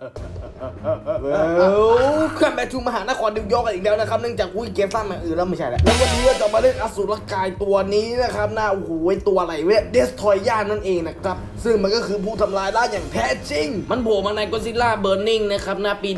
เวลขึ้นไปทูมหานครนิวยอร์กกันอีกแล้วนะครับเนื่องจากอุ้ยเกมสร้างมาอื่นแล้วไม่ใช่แหละแล้ววันนี้เราจะมาเล่นอสูรกายตัวนี้นะครับหน้าโอ้โหตัวอะไรเว้ยเดสทอยย่านั่นเองนะครับซึ่งมันก็คือผู้ทำลายล้างอย่างแท้จริง มันโผล่มาในก็ซิล่าเบ r ร์นิงนะครับหน้าปี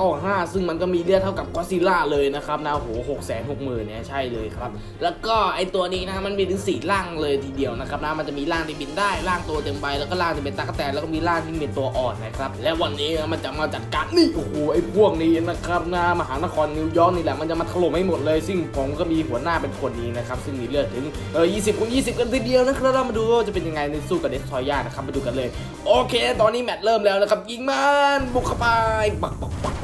1995 ซึ่งมันก็มีเลือดเท่ากับก็ซิล่าเลยนะครับหน้าโอ้โหหกแสนหกหมื่นเนี่ยใช่เลยครับแล้วก็ไอตัวนี้นะมันมีถึงสี่ร่างเลยทีเดียวนะครับนะมันจะมีร่างที่บินได้ร่างตัวเต็มใบแล้วก็ร่างที่เป็นตากแตนแล้วก็มีร่างที่เป็นตัวอ่อนนะครับและวันนี้มันจะมาจัดการนี่โอ้โหไอ้พวกนี้นะครับหน้ามหานครนิวยอร์กนี่แหละมันจะมาถล่มให้หมดเลย ซึ่งผมก็มีหัวหน้าเป็นคนนี้นะครับซึ่งมีเลือดถึงเออ20คูณ20 กันทีเดียวนะครับเรามาดูว่าจะเป็นยังไงในสู้กับเดสทอยย่านะครับมาดูกันเลย โอเค ตอนนี้แมตช์เริ่มแล้วนะครับยิงมันบุกเข้าไปปักปักปัก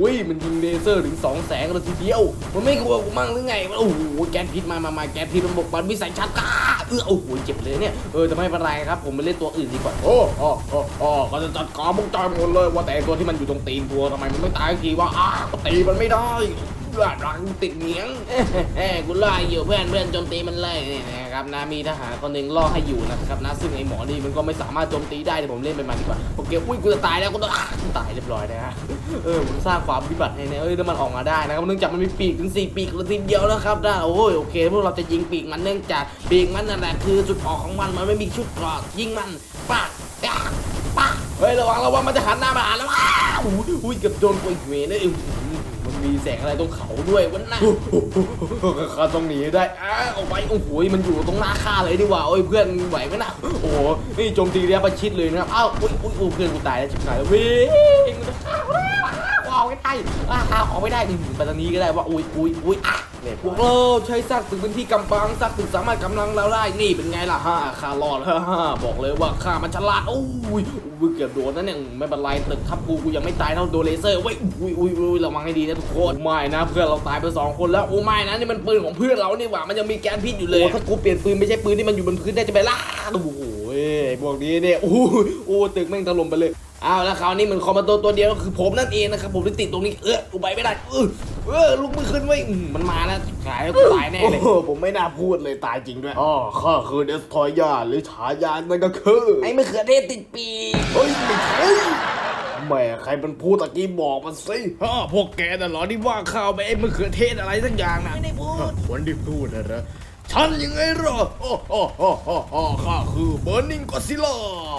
อ้ยมันยิงเลเซอร์ถึง2แสงเลยทีเดียว มันไม่กลัวกูมั่งหรือไงโอ้โหแกนพิษมามามาแกนพิษมันบกบันวิสัยชัดก้าเออโอ้โหเจ็บเลยเนี่ยเออจะไม่เป็นไรครับผมไปเล่นตัวอื่นดีกว่าโอ้โอ้โอ้โอ้ก็จะจัดการมุกจอยหมดเลยว่าแต่ตัวที่มันอยู่ตรงตีนตัวทำไมมันไม่ตายทีวะอ้าตีมันไม่ได้ หลังรังติดเหนียงเอ้กูล่าอยู่เพื่อนเพื่อนโจมตีมันเลยนี่นะครับนะมีทหารคนหนึ่งล่อให้อยู่นะครับนะซึ่งไอหมอนี่มันก็ไม่สามารถโจมตีได้แต่ผมเล่นไปมันดีกว่าโอเคอุ้ยกูจะตายแล้วกูต้องตายเรียบร้อยนะฮะเออผมสร้างความวิบัติให้เนี่ยเอ้ยถ้ามันออกมาได้นะครับเนื่องจากมันมีปีกถึงสี่ปีกเลยทีเดียวนะครับนะโอ้ยโอเคพวกเราจะยิงปีกมันเนื่องจากปีกมันนั่นแหละคือจุดออกของมันมันไม่มีชุดเกราะยิงมันปักปักปักเฮ้ยระวังระวังมันจะหันหน้ามาหาแล้วอ้าวอุ้ยเกือบโดนกูอีกเวรเลย มันมีแสงอะไรตรงเขาด้วยวันนั้นข้าต้องหนีให้ได้อ้าเอาไว้โอ้โหมันอยู่ตรงหน้าข้าเลยดีกว่าโอ้ยเพื่อนไหวไหมนะโอ้โหนี่โจมตีระยะประชิดเลยนะครับอ้าวอุ้ยอุ้ยอุ้ยเพื่อนกูตายแล้วชิบหายแล้ววิ่ง มันจะฆ่ากูแล้วอ้าวออกไม่ได้อ้าไม่ได้นี่ไปทางนี้ก็ได้ว่าอุ้ยอุ้ยอุ้ยอะเนี่ยพวกเราใช้ซากตึกเป็นที่กำบังซากตึกสามารถกำลังเราได้ นี่เป็นไงล่ะฮ่าข้ารอดฮ่าฮ่าบอกเลยว่าข้ามันฉลาดโอ้ยอุ้ยเกือบโดนนั่นเนี่ยไม่เป็นไรตึกทับกูกูยังไม่ตายเท่าโดนเลเซอร์เว้ยอุ้ยอุ้ยอุ้ยระวังให้ดีนะทุกคนไม่นะเพื่อนเราตายไปสองคนแล้วโอ้ไม่นะนี่มันปืนของเพื่อนเรานี่หว่ามันยังมีแก๊สพิษอยู่เลยถ้ากูเปลี่ยนปืนไม่ใช่ปืนที่มันอยู่บนพื้นได้จะไปล่าโอ้โหพวกนี้เนี่ยโอ้ยโอ้ตึกแม่งถล่มไปเลย อ้าวแล้วคราวนี้เหมือนคอมมานโดตัวเดียวก็คือผมนั่นเองนะครับผมที่ติดตรงนี้เออกูไปไม่ได้เออเออลุกไม่ขึ้นไว้ยอืมมันมาแล้วขายแล้วกูตายแน่เลย โอ้ผมไม่น่าพูดเลยตายจริงด้วยอ๋อข้าคือเดสทอยาหรือฉายานั่นก็คือไอ้มะเขือเทศติดปีกเฮ้ยไม่ใช่แหม่ใครเป็นผู้ตะกี้บอกมันสิ ฮ่าพวกแกน่ะเหรอที่ว่าข้าวไปไอ้มะเขือเทศอะไรสักอย่างน่ะ ไม่ได้พูด คนที่พูดนะเห รอฉันยังไงเหรอโอ้โหโอ้โหโอ้ข้าคือเบอร์นิงก็ซิล่า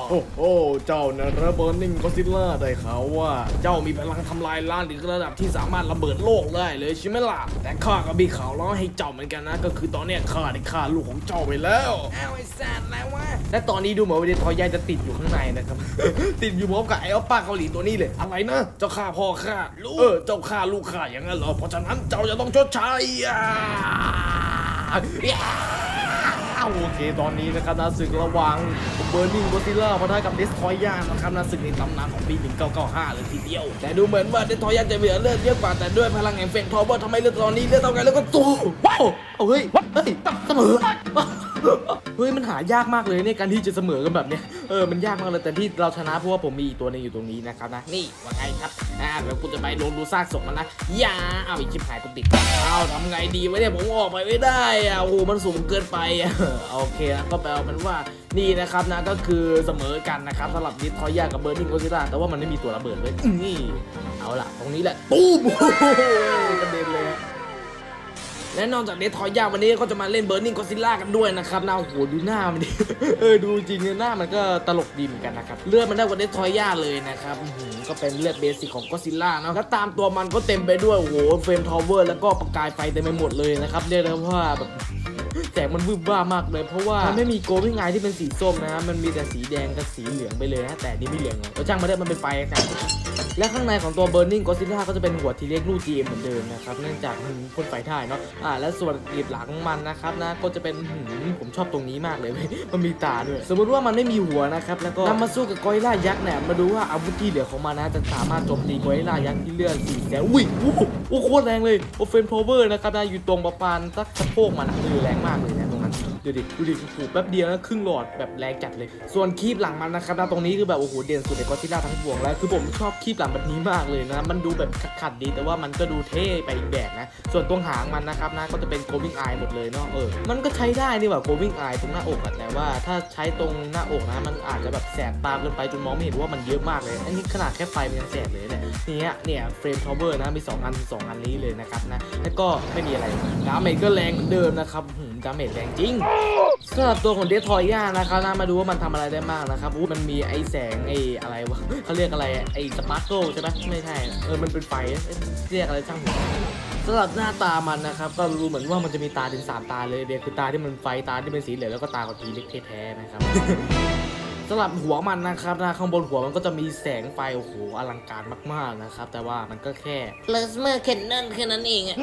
โอ้โหเจ้านะเหรอเบอร์นิงก็ซิล่าได้ข่าวว่า เจ้ามีพลังทำลายล้างถึงระดับที่สามารถระเบิดโลกได้เลยใช่ไหมล่ะ แต่ข้าก็มีข่าวร้องให้เจ้าเหมือนกันนะ ก็คือตอนเนี้ยข้าได้ฆ่าลูกของเจ้าไปแล้วอ้าวไอ้แซดแล้ววะและตอนนี้ดูเหมือนว่าเดนทอยายจะติดอยู่ข้างในนะครับ ติดอยู่พร้อมกับไอ้ออปป้าเกาหลีตัวนี้เลย อะไรนะ เจ้าฆ่าพ่อข้าลูกเออเจ้าฆ่าลูกข้าอย่างนั้นเหรอเพราะฉะนั้นเจ้าจะต้องชดใช้อะ โอเค ตอนนี้นะครับนะศึกระหว่างเบอร์นิงก็ซิล่าพะทะกับเดสทอยานะครับนะศึกในตำนานของปี 1995 เลยทีเดียว แต่ดูเหมือนว่าเดสทอยานจะเหลือเลือดเยอะกว่า แต่ด้วยพลังแห่งเฟกทอเบอร์ทำไมเลือดตอนนี้เลือดเท่ากันแล้วก็ตัวว้าวเอาเฮ้ยเฮ้ยเสมอ เฮ้ยมันหายากมากเลยเนี่ยการที่จะเสมอกันแบบเนี้ยเออมันยากมากเลยแต่ที่เราชนะเพราะว่าผมมีอีกตัวหนึงอยู่ตรงนี้นะครับนะนี่ว่าไงครับอ่าเดี๋ยวกูจะไปลงดูซากศพมันนะอย่าเอาอีกชิบหายตัวติดเอาทำไงดีวะเนี่ยผมออกไปไม่ได้อะโอ้โหมันสูงเกินไปอะโอเคนะก็แปลว่ามันว่านี่นะครับนะก็คือเสมอกันนะครับสำหรับดิสทอยากับเบอร์นิงโกซิล่าแต่ว่ามันไม่มีตัวระเบิดเลยนี่เอาล่ะตรงนี้แหละตู้มโอ้โหกระเด็นเลย และนอกจากเดททอยาวันนี้ก็จะมาเล่นเบ r ร์นิงก็ซิลล่ากันด้วยนะครับน้าโอ้โหดูหน้ามันดิเออดูจริงเนี่ยหน้ามันก็ตลกดีเหมือนกันนะครับเลือดมันได้กว่าเดททอยาเลยนะครับก็เป็นเลือดเบสิกของก็ซิลล่าเนาะแล้วตามตัวมันก็เต็มไปด้วยโอ้โหเฟรมทาวเวอร์แล้วก็ประกายไฟเต็มไปหมดเลยนะครับเรียกได้ว่าแบบแสงมันวืบว่ามากเลย เพราะว่ามันไม่มีโกวิ่งไงที่เป็นสีส้มนะมันมีแต่สีแดงกับสีเหลืองไปเลยนะแต่นี่ไม่เหลืองไงก็ช่างมาได้มันเป็นไฟครับ และข้างในของตัว Burning Godzilla ก็จะเป็นหัวทีเล็กลูก GM เหมือนเดิมนะครับ เนื่องจากมันพ่นไฟได้เนาะอ่าและส่วนกรีบหลังมันนะครับนะก็จะเป็นหืมผมชอบตรงนี้มากเลย มันมีตาด้วย สมมติว่ามันไม่มีหัวนะครับ แล้วก็นำมาสู้กับกอริลลายักษ์เนี่ยมาดูว่าอาวุธที่เหลือของมันนะจะสามารถโจมตีกอริลลายักษ์ที่เลือดสีแสนอุ้ยโอ้โหโอ้โคตรแรงเลยโอเฟนโพเวอร์นะครับนะอยู่ตรงประปานสักสะโพกมันคือแรงมากเลยนะ ดูดิดูดิโอ้โหแป๊บเดียวนะครึ่งหลอดแบบแรงจัดเลย ส่วนคีบหลังมันนะครับนะตรงนี้คือแบบโอ้โหเด่นสุดในก็ซิล่าทั้งปวงแล้วคือผมชอบคีบหลังแบบนี้มากเลยนะมันดูแบบขัดดีแต่ว่ามันก็ดูเท่ไปอีกแบบนะ ส่วนตรงหางมันนะครับนะก็จะเป็นโกวิ่งอายหมดเลยเนาะเออมันก็ใช้ได้นี่หว่าโกวิ่งอายตรงหน้าอกแต่ว่าถ้าใช้ตรงหน้าอกนะมันอาจจะแบบแสบตาเกินไปจนมองไม่เห็นว่ามันเยอะมากเลย อันนี้ขนาดแค่ไฟมันยังแสบเลยเนี่ยเนี่ยเนี่ยเฟรมทาวเวอร์นะมี2อันสองอันนี้เลยนะครับนะแล้วก็ไม่มีอะไรดาเมจก็แรงเหมือนเดิมนะครับดาเมจแรงจริงสำหรับตัวของเดททอยย่านะครับนะมาดูว่ามันทำอะไรได้มากนะครับอู้มันมีไอแสงไออะไรวะเขาเรียกอะไรไอสปาร์เกิลใช่ไหมไม่ใช่เออมันเป็นไฟเอ๊ะเรียกอะไรช่างหัวสำหรับหน้าตามันนะครับก็รู้เหมือนว่ามันจะมีตาถึงสามตาเลยเดียวคือตาที่มันไฟตาที่เป็นสีเหลืองแล้วก็ตาของทีเล็กแท้ๆนะครับ สำหรับหัวมันนะครับนะข้างบนหัวมันก็จะมีแสงไฟโอ้โหอลังการมากๆนะครับ แต่ว่ามันก็แค่เลสเมอร์แค่นั้นแค่นั้นเองอะ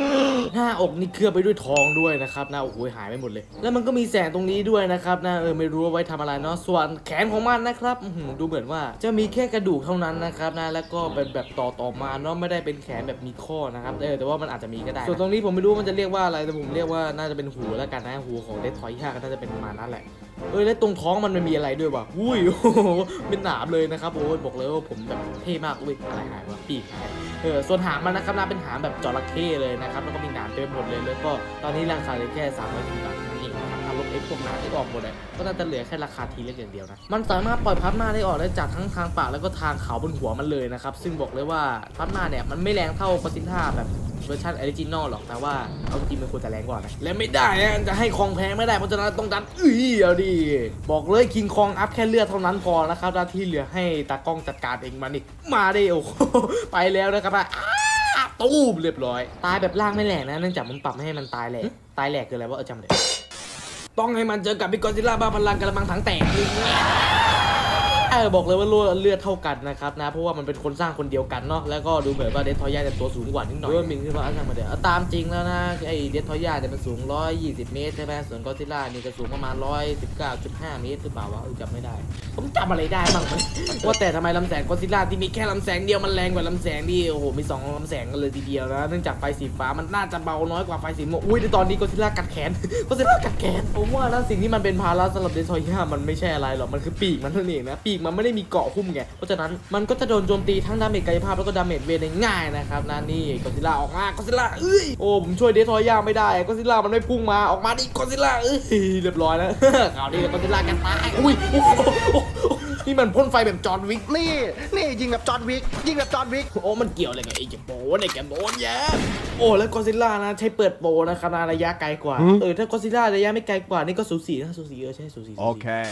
หน้าอกนี่เคลือบไปด้วยทองด้วยนะครับนะโอ้โหหายไปหมดเลย แล้วมันก็มีแสงตรงนี้ด้วยนะครับนะเออไม่รู้ว่าไว้ทำอะไรเนาะส่วนแขนของมันนะครับอื้อหือดูเหมือนว่าจะมีแค่กระดูกเท่านั้นนะครับนะแล้วก็เป็นแบบต่อต่อๆมาเนาะไม่ได้เป็นแขนแบบมีข้อนะครับเออแต่ว่ามันอาจจะมีก็ได้ส่วนตรงนี้ผมไม่รู้ว่ามันจะเรียกว่าอะไรแต่ผมเรียกว่าน่าจะเป็นหูแล้วกันนะหูของเดททอยย่าก็น่าจะเป็นประมาณนั้นแหละ เอ้ยแล้วตรงท้องมันมันมีอะไรด้วยวะอุ้ยโอ้โหเป็นหนามเลยนะครับโอ้ยบอกเลยว่าผมแบบเท่มากอุ้ยอะไรหายวะปีกหายเออส่วนหางมันนะครับน่าเป็นหางแบบจระเข้เลยนะครับแล้วก็มีหนามเต็มหมดเลยแล้วก็ตอนนี้ราคาเลยแค่3ามร้อยบาท ไอ้พวกหนามที่ออกหมดเลยก็น่าจะเหลือแค่ราคาทีเล็กอย่างเดียวนะ มันสามารถปล่อยพับหน้าได้ออกได้จากทั้งทางปากแล้วก็ทางเขาบนหัวมันเลยนะครับ ซึ่งบอกเลยว่าพับหน้าเนี่ยมันไม่แรงเท่าปซินท่าแบบเวอร์ชันออริจินอลหรอกแต่ว่าเอาจริงมันควรจะแรงกว่านะและไม่ได้นะจะให้คองแพงไม่ได้เพราะฉะนั้นต้องดันอื้อเอาดิบอกเลยคิงคองอัพแค่เลือดเท่านั้นพอนะครับหน้าที่เหลือให้ตากล้องจัดการเองมานี่มาไดิโอ้โหไปแล้วนะครับอะตู้มเรียบร้อย ตายแบบล่างไม่แหลกนะเนื่องจากมันปรับไม่ให้มันตายแหลกตายแหลกคืออะไรวะเออจำได้ ต้องให้มันเจอกับพิกอซิล่าบ้าพลังกระมังถังแตกเออ บอกเลยว่าเลือดเลือดเท่ากันนะครับนะ เพราะว่ามันเป็นคนสร้างคนเดียวกันเนาะ แล้วก็ดูเหมือนว่าเดททอยาจะตัวสูงกว่านิดหน่อยด้วยมินขึ้นมาช่างมาเดี๋ยวเอาตามจริงแล้วนะไอเดททอยาเนี่ยมันสูง 120 เมตรใช่ไหมส่วนกอซิล่านี่ก็สูงประมาณ 119.5 เมตรหรือเปล่าวะเออจำไม่ได้ ผมจำอะไรได้บ้างไหมว่าแต่ทำไมลำแสงกอซิล่าที่มีแค่ลำแสงเดียวมันแรงกว่าลำแสงที่โอ้โหมีสองลำแสงกันเลยทีเดียวนะเนื่องจากไฟสีฟ้ามันน่าจะเบาน้อยกว่าไฟสีม่วงอุ้ยในตอนนี้กอซิล่ากัดแขนกอซิล่ากัดแขนผมว่าแล้วสิ่งที่มันเป็นภาระสำหรับเดทอยามันไม่ใช่อะไรหรอกมันคือปีกมันเท่านั้นเองนะปีกมันไม่ได้มีเกาะหุ้มไง เพราะฉะนั้นมันก็จะโดนโจมตีทั้งดาเมจกายภาพแล้วก็ดาเมจเวทได้ง่ายนะครับนะนี่กอซิล่าออกมากอซิล่าเอ้ยโอ้ผมช่วยเดทอยาไม่ได้กอซิล่ามันไม่พุ่งมาออกมาดิกอซิล่าเอ้ยเรียบร้อยแล้วข่าวนี้กอซิล่ากันตายอุ้ยนี่มันพ่นไฟแบบจอห์นวิกนี่ นี่ยิงแบบจอห์นวิกยิงแบบจอห์นวิกโอ้มันเกี่ยวอะไรกับไอ้เจะโปนไอ้แกโบนแย่โอ้แล้วกอซิล่านะใช้เปิดโปนะครับระยะไกลกว่าเออถ้ากอซิล่าระยะไม่ไกลกว่านี่ก็สูสีนะสูสีเออใช่สูสีสูสี Okay.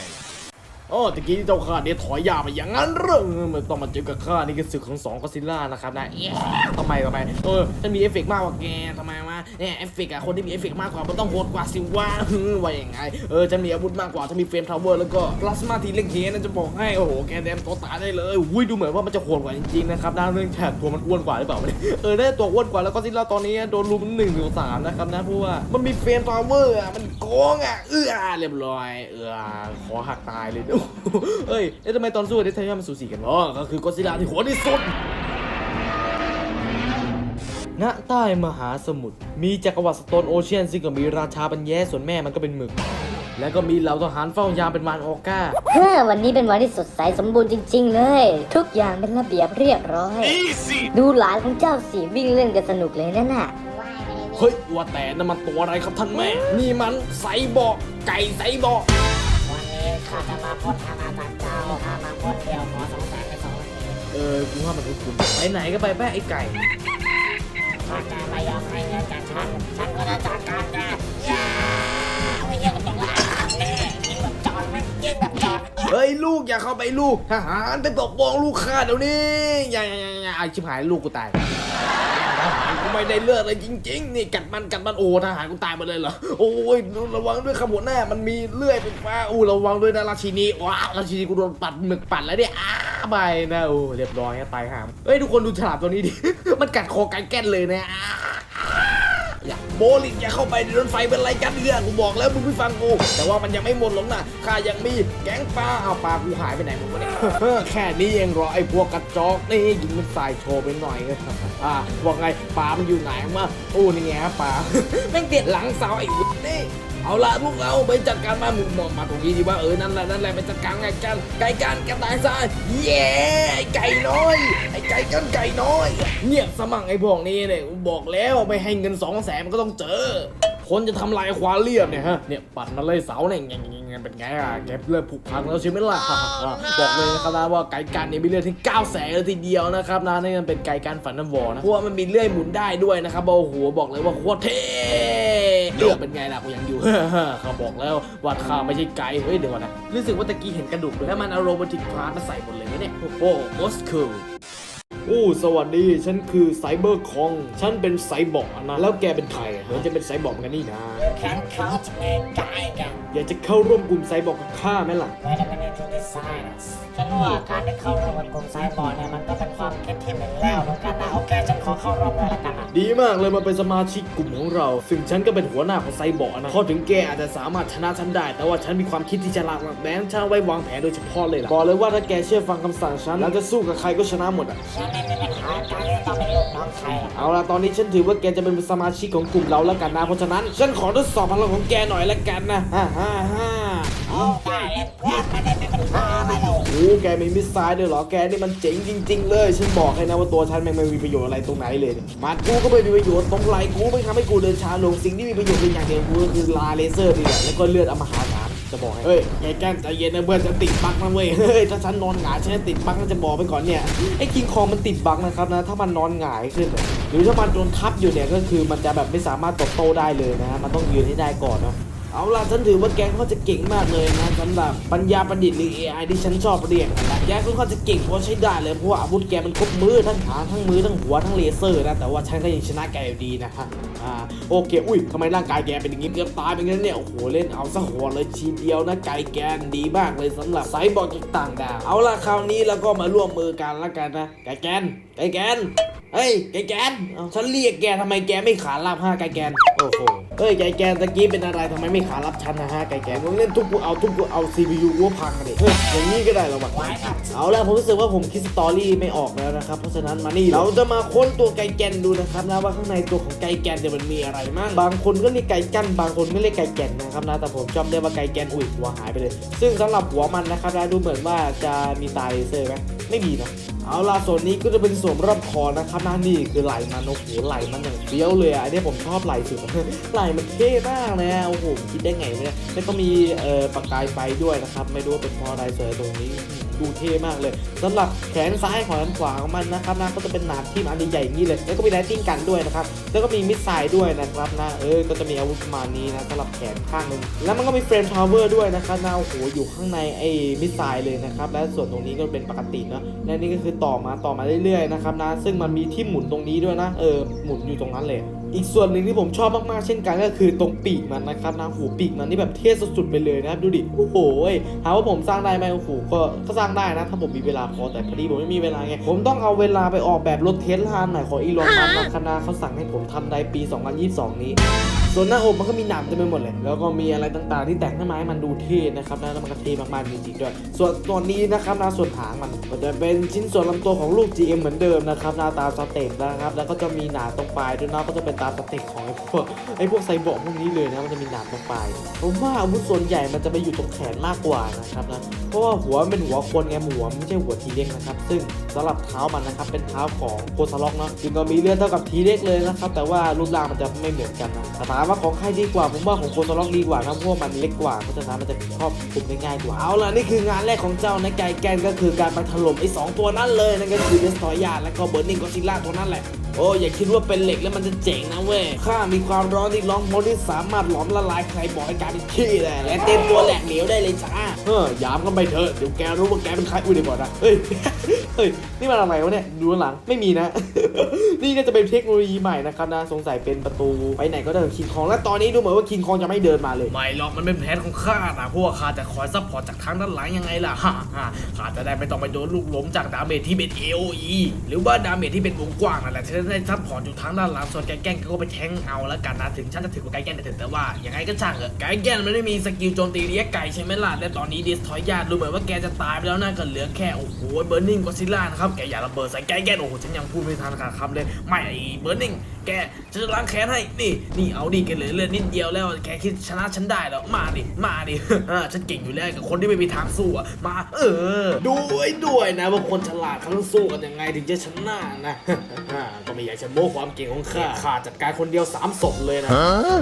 โอ้ตะกี้ที่เจ้าข้าเนี่ยถอยยาวไปอย่างนั้นเหรอมันต้องมาเจอกับข้านี่คือศึกของสองกอซิล่านะครับนะเอ๊ะทำไมทำไมเออฉันมีเอฟเฟกต์มากกว่าแกทำไมวะเนี่ยเอฟเฟกต์อะคนที่มีเอฟเฟกต์มากกว่ามันต้องโหดกว่าสิวะฮึว่าอย่างไงเออฉันมีอาวุธมากกว่าฉันมีเฟรมทาวเวอร์แล้วก็พลาสมาทีเล็กเฮนะจะบอกให้โอ้โหแกแดมตัวตายได้เลยอุ้ยดูเหมือนว่ามันจะโหดกว่าจริงๆนะครับนะเนื่องจากตัวมันอ้วนกว่าหรือเปล่าเนี่ยเออได้ตัวอ้วนกว่าแล้วก็ซิล่าตอนนี้โดนลุมหนึ่งหรือสามนะครับนะเพราะว่ามันมีเฟรมทาวเวอร์อะมันโกงอะเออเรียบร้อยเออขอหักตายเลยเอ้ยเอ๊ะทำไมตอนสู้เดทไทยามันสูสีกันวะก็คือกอซิล่าที่โหดที่สุด ณ ใต้มหาสมุทร มีจักรวรรดิสโตนโอเชียนซึ่งก็มีราชาปัญแย้ส่วนแม่มันก็เป็นหมึก แล้วก็มีเหล่าทหารเฝ้ายามเป็นมารออก้า เฮ้อวันนี้เป็นวันที่สดใสสมบูรณ์จริง ๆ เลย ทุกอย่างเป็นระเบียบเรียบร้อย ดูหลานของเจ้าสีวิ่งเล่นกันสนุกเลยนั่นน่ะ เฮ้ยว่าแต่นั่นมันตัวอะไรครับท่านแม่ นี่มันไซบอร์กไก่ไซบอร์ก วันนี้ข้าจะมาพ้น ข้ามาพ้นเดียวขอสองแสนในสองนาทีเออกูว่ามันคุ้นๆไปไหนก็ไปแป้ไอ้ไก่ถ้าแกไม่ยอมให้เงินจากฉันฉันก็จะจัดการแกย่าไม่เยอะก็ต้องละแน่ยิงแบบจอดไหมยิงแบบจอดเฮ้ยลูกอย่าเข้าไปลูกทหารไปปกป้องลูกข้าเดี๋ยวนี้อย่าอย่าอย่าอย่าไอ้ชิบหายลูกกูตายทหารกู ไม่ได้เลือดเลยจริงๆ นี่กัดมันกัดมันโอ้ทหารกูตายหมดเลยเหรอโอ้ยระวังด้วยขบวนหน้ามันมีเลื่อยเป็นฟ้าอู้ระวังด้วยนะราชินีว้าราชินีกูโดนปัดหมึกปัดแล้วเนี่ยอ้าไปนะโอ้เรียบร้อยตายหามเฮ้ยทุกคนดูฉลามตัวนี้ดิมันกัดคอไก่แก้นเลยนะอ้าอย่า โบลิกอย่าเข้าไปในรถไฟเป็นไรกันเรื่องกูบอกแล้วมึงไม่ฟังกูแต่ว่ามันยังไม่หมดหรอกนะข้ายังมีแก๊งปลาเอาปลากูหายไปไหนหมดวะเนี่ย แค่นี้เองเหรอไอ้พวกกระจอกนี่ยิงมันสายโชว์ไปหน่อยอ่าว่าไงปลามันอยู่ไหนมาโอ้นี่ไงปลาแม่งเด็ดหลังเสาไอ้วุ้นี่ เอาละพวกเราไปจัดการมาหมุนมองมาตรงนี้ดีว่าเออนั่นแหละนั่นแหละไปจัดการไก่กันไก่กันกระต่ายทรายเย้ไก่น้อยไอ้ไก่กันไก่น้อยเงียสมั่งไอ้พวกนี้เนี่ยบอกแล้วไม่ให้เงินสองแสนมันก็ต้องเจอ คนจะทำลายควาเรียมเนี่ยฮะเนี่ยปัดมาเลยเสาเนี่ยไงไงเป็นไงอะแกเลือดผุพังแล้วใช่ไหมล่ะบอกเลยนะครับนะว่าไก่กันเนี่ยมีเลือดถึง9แสนเลยทีเดียวนะครับนะนี่มันเป็นไก่กันฝันน้ำวอนะเพราะว่ามันมีเลื่อยหมุนได้ด้วยนะครับโอ้โหบอกเลยว่าโคตรเท่ เลือดเป็นไงล่ะกูยังอยู่ เขาบอกแล้วว่าข้าไม่ใช่ไกด์เฮ้ยเดี๋ยวก่อนนะรู้สึกว่าตะกี้เห็นกระดูกแล้วมันเอาโรบอติกพาร์ทมาใส่หมดเลยนะเนี่ยโอ้โหโคตรคูล อ้สวัสดี ฉันคือไซเบอร์คอง ฉันเป็นไซบอร์กนะ แล้วแกเป็นใครเหมือนจะเป็นไซบอร์กเหมือนกันนี่นะฉันเขาจะเป็นไก่กันอยากจะเข้าร่วมกลุ่มไซบอร์กกับข้าไหมล่ะ Wait a minute to decide us ฉันว่าการได้เข้าร่วมกับกลุ่มไซบอร์เนี่ยมันก็เป็นความคิดที่เป็นแล้วเหมือนกันนะโอเคฉันขอเข้าร่วมด้วยละกันนะดีมากเลยมาเป็นสมาชิกกลุ่มของเรา ซึ่งฉันก็เป็นหัวหน้าของไซบอร์กนะพอถึงแกอาจจะสามารถชนะฉันได้ แต่ว่าฉันมีความคิดที่ฉลาดมากแม้ฉันไว้วางแผนโดยเฉพาะเลยล่ะบอกเลยว่าถ้าแกเชื่อฟังคำสั่งฉันแล้วจะสู้กับใครก็ชนะหมดอะฉันไม่มีปัญหาการที่ต้องเป็นลูกน้องใครหรอกเอาล่ะตอนนี้ฉันถือว่าแกจะเป็นสมาชิกของกลุ่มเราแล้วกันนะ เพราะฉะนั้น ฉันขอทดสอบพลังของแกหน่อยละกันนะฮ่าฮ่าฮ่าโอ้ได้เลยเพื่อนไม่ได้มีปัญหาอะไรหรอกโอ้แกมีมิสไซล์ด้วยเหรอ แกนี่มันเจ๋งจริง ๆ เลย ฉันบอกให้นะว่าตัวฉันแม่งไม่มีประโยชน์อะไรตรงไหนเลยเนี่ยมากูก็ไม่มีประโยชน์ตรงไหลกูไม่ทำให้กูเดินช้าลง สิ่งที่มีประโยชน์เป็นอย่างเดียวกูก็คือลาเลเซอร์นี่แหละ แล้วก็เลือดอมหาศาล จะบอกให้เฮ้ยไอ้แกล้งใจเย็นนะเพื่อนจะติดบั๊กนะเว้ยเฮ้ยถ้าฉันนอนหงายฉันจะติดบั๊กนะจะบอกไปก่อนเนี่ยไอ้กิงคองมันติดบั๊กนะครับนะถ้ามันนอนหงายขึ้น หรือถ้ามันโดนทับอยู่เนี่ยก็คือมันจะแบบไม่สามารถตบโต้ได้เลยนะฮะมันต้องยืนให้ได้ก่อนเนาะ เอาล่ะฉันถือว่าแกงเขาจะเก่งมากเลยนะสำหรับปัญญาประดิษฐ์หรือ AI ที่ฉันชอบเรียกนั่นแหละแกเขาจะเก่งเพราะใช้ได้เลยเพราะว่าอาวุธแกมันครบมือทั้งหางทั้งมือทั้งหัวทั้งเลเซอร์นะแต่ว่าฉันก็ยังชนะแกอยู่ดีนะฮะอ่าโอเคอุ้ยทำไมร่างกายแกเป็นอย่างงี้เกือบตายไปงั้นเนี่ยโอ้โหเล่นเอาซะหัวเลยทีเดียวนะไก่แกนดีมากเลยสำหรับไซบอร์กต่างดาวเอาล่ะคราวนี้เราก็มาร่วมมือกันแล้วกันนะไก่แกนไก่แกนเฮ้ยไก่แกนฉันเรียกแกทำไมแกไม่ขารับฮะไก่แกนโอ้โห เฮ้ยไก่แกนตะกี้เป็นอะไรทำไมไม่ขารับฉันนะฮะไก่แกนมึงเล่นทุกกูเอาทุกกูเอา CPU กูพังกันเฮ้ยอย่างนี้ก็ได้เหรอวะไว้ครับเอาละผมรู้สึกว่าผมคิดสตอรี่ไม่ออกแล้วนะครับเพราะฉะนั้นมานี่เราจะมาค้นตัวไก่แกนดูนะครับนะว่าข้างในตัวของไก่แกนเนี่ยมันมีอะไรบ้างบางคนก็เรียกไก่กั้นบางคนก็เรียกไก่แกนนะครับนะแต่ผมจำได้ว่าไก่แกนอุ้ยหัวหายไปเลย ซึ่งสำหรับหัวมันนะครับนะดูเหมือนว่าจะมีตาเลเซอร์ไหม ไม่มีนะเอาล่ะส่วนนี้ก็จะเป็นส่วนรอบคอนะครับนะนี่คือไหลมันโอ้โหไหลมันอย่างเฟี้ยวเลยอะอันนี้ผมชอบไหลสุดไหลมันเท่มากเลยอะโอ้โหคิดได้ไงเนี่ยแล้วก็มีเอ่อประกายไฟด้วยนะครับ ไม่รู้ว่าเป็นเพราะอะไรเสยตรงนี้ ดูเท่มากเลยสำหรับแขนซ้ายของแขนขวาของมันนะครับนะก็จะเป็นหนามทิ่มอันใหญ่ๆอย่างนี้เลย แล้วก็มีไลติ้งกันด้วยนะครับแล้วก็มีมิสไซล์ด้วยนะครับนะเออก็จะมีอาวุธประมาณนี้นะสำหรับแขนข้างนึงแล้วมันก็มีเฟรมพาวเวอร์ด้วยนะครับนะโอ้โหอยู่ข้างในไอ้มิสไซล์เลยนะครับและส่วนตรงนี้ก็เป็นปกติเนาะและนี่ก็คือต่อมาต่อมาเรื่อยๆนะครับนะซึ่งมันมีที่หมุนตรงนี้ด้วยนะเออหมุนอยู่ตรงนั้นเลย อีกส่วนหนึ่งที่ผมชอบมากๆเช่นกันก็คือตรงปีกมันนะครับนะหูปีกมันนี่แบบเท่สุดๆไปเลยนะครับดูดิโอ้โหถามว่าผมสร้างได้ไหมโอ้โหก็ก็สร้างได้นะ ถ้าผมมีเวลาพอแต่พอดีผมไม่มีเวลาไงผมต้องเอาเวลาไปออกแบบรถเทสลาหน่อยของอีลอนมัสก์นะคณะเขาสั่งให้ผมทำในปี 2022 นี้ ส่วนหน้าอกมันก็มีหนามเต็มไปหมดเลย แล้วก็มีอะไรต่างๆ ที่แต่งขึ้นมาให้มันดูเท่นะครับนะแล้วมันก็เท่มากๆจริงๆด้วย ส่วนตัวนี้นะครับนะส่วนหางมันก็จะเป็นชิ้นส่วนลำตัวของลูก GM เหมือนเดิมนะครับนะตามสเต็ปนะครับ แล้วก็จะมีหนามตรงปลายด้วยนะก็จะเป็นตามสเต็ปของไอ้พวกไอ้พวกไซบอร์กพวกนี้เลยนะมันจะมีหนามตรงปลายผมว่าอาวุธส่วนใหญ่มันจะไปอยู่ตรงแขนมากกว่านะครับนะเพราะว่าหัวเป็นหัวคนไงหัวไม่ใช่หัวทีเล็กนะครับ ซึ่งสำหรับเท้ามันนะครับเป็นเท้าของโคซาล็อกเนาะจึงก็มีเลือดเท่ากับทีเล็กเลยนะครับแต่ว่ารูปร่างมันจะไม่เหมือนกันนะามว่าของใครดีกว่า ผมว่าของโคซาล็อกดีกว่านะเพราะว่ามันเล็กกว่าเพราะฉะนั้นมันจะครอบคลุมได้ง่ายกว่า เอาล่ะนี่คืองานแรกของเจ้าในไกแกนก็คือการไปถล่มไอ้สองตัวนั้นเลยนั่นก็คือเดสทอยยาและก็เบอร์นิงก็ซิล่าตัวนั่นแหละ โอ้อย่าคิดว่าเป็นเหล็กแล้วมันจะเจ๋งนะเว้ยข้ามีความร้อนที่ร้องโมที่สามารถหลอมละลายใครบอกให้กลายเป็นขี้เลยและเต็มตัวแหลกเหลวได้เลยจ้าเฮ้ยยามกันไปเถอะเดี๋ยวแกรู้ว่าแกเป็นใครอุ้ยเดี๋ยวก่อนนะเฮ้ยเฮ้ยนี่มันอะไรวะเนี่ยดูข้างหลังไม่มีนะ นี่ก็จะเป็นเทคโนโลยีใหม่นะครับนะสงสัยเป็นประตูไปไหนก็ได้คิงคองและตอนนี้ดูเหมือนว่าคิงคองจะไม่เดินมาเลยไม่หรอกมันเป็นแผนของข้านะเพราะว่าข้าจะคอยซัพพอร์ตจากทางด้านหลังยังไงล่ะฮ่าฮ่าข้าจะได้ไม่ต้องไปโดนลูกหลงจากดาเมจที่เป็น AOE หรือว่าดาเมจที่เป็นวงกว้างนั่นแหละฉันจะได้ซัพพอร์ตอยู่ทางด้านหลังส่วนไกแก้งก็ไปแทงเอาแล้วกันนะถึงฉันจะถือว่าไกแก้งแต่ถึงแต่ว่ายังไงก็ช่างเถอะไกแก้งมันไม่ได้มีสกิลโจมตีระยะไกลใช่ไหมล่ะและตอนนี้ดิสทอยญาติรู้เหมือนว่าแกจะตายไปแล้วนะก็เหลือแค่โอ้โหเบอร์นิงก็ซิล่านะครับแกอย่าระเบิดใส่ไกแก้งโอ้โหฉันยังพูดไม่ทันขาดคำเลยไม่ไอ้เบอร์นิงแกฉันจะล้างแค้นให้นี่นี่เอาดิแกเหลือเลือดนิดเดียวแล้วแกคิดชนะฉันได้แล้วมาดิมาดิอ่าฉันเก่งอยู่แล้วกับคนที่ไม่มีทางสู้อะมาเออด้วยด้วยนะว่าคนฉลาดเขาต้องสู้กันยังไงถึงจะชนะนะไม่อยากจะโม้ความเก่งของข้าข้าจัดการคนเดียวสามศพเลยนะ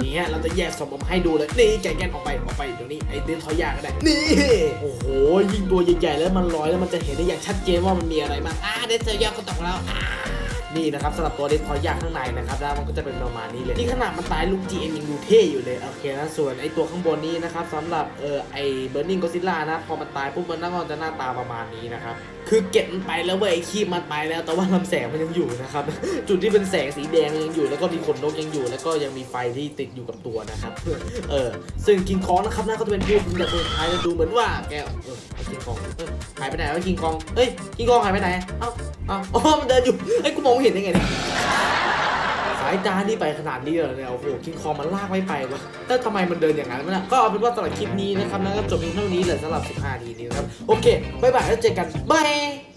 นี่ฮะเราจะแยกศพออกมาให้ดูเลยนี่แกแกนออกไปออกไปเดี๋ยวนี้ไอ้เดนทอยยาก็ได้นี่โอ้โหยิงตัวใหญ่ๆแล้วมันลอยแล้วมันจะเห็นได้อย่างชัดเจนว่ามันมีอะไรบ้างอ่าเดนเซอร์ยาก็ตกแล้วอ่า นี่นะครับสำหรับตัวเดนทอยยาข้างในนะครับแล้วมันก็จะเป็นประมาณนี้เลยนี่ขนาดมันตายลูก GM ยังดูเท่อยู่เลยโอเคนะส่วนไอ้ตัวข้างบนนี้นะครับสำหรับเออไอ้เบอร์นิงก็ซิล่านะพอมันตายปุ๊บมันน่าจะหน้าตาประมาณนี้นะครับคือเก็บมันไปแล้วเว้ยไอ้คีบมันไปแล้วแต่ว่าลำแสงมันยังอยู่นะครับจุดที่เป็นแสงสีแดงยังอยู่ แล้วก็มีขนนกยังอยู่ แล้วก็ยังมีไฟที่ติดอยู่กับตัวนะครับเออซึ่งคิงคองนะครับนะก็จะเป็นผู้ยิงจากตัวสุดท้ายแล้วดูเหมือนว่าแกเออคิงคองหายไปไหนวะคิงคองเฮ้ยคิงคองหายไปไหนเอ้าเอ้าอ๋อมันเดินอยู่ไอ้กูมองเห็นได้ไงเนี่ยสายตานี่ไปขนาดนี้เลยเนี่ยโอ้โหคิงคองมันลากไม่ไปวะแต่ทำไมมันเดินอย่างนั้นวะก็เอาเป็นว่าสำหรับคลิปนี้นะครับนะก็จบเพียงเท่านี้เลยสำหรับ 15นาทีนี้นะครับ โอเคบ๊ายบายแล้วเจอกันบาย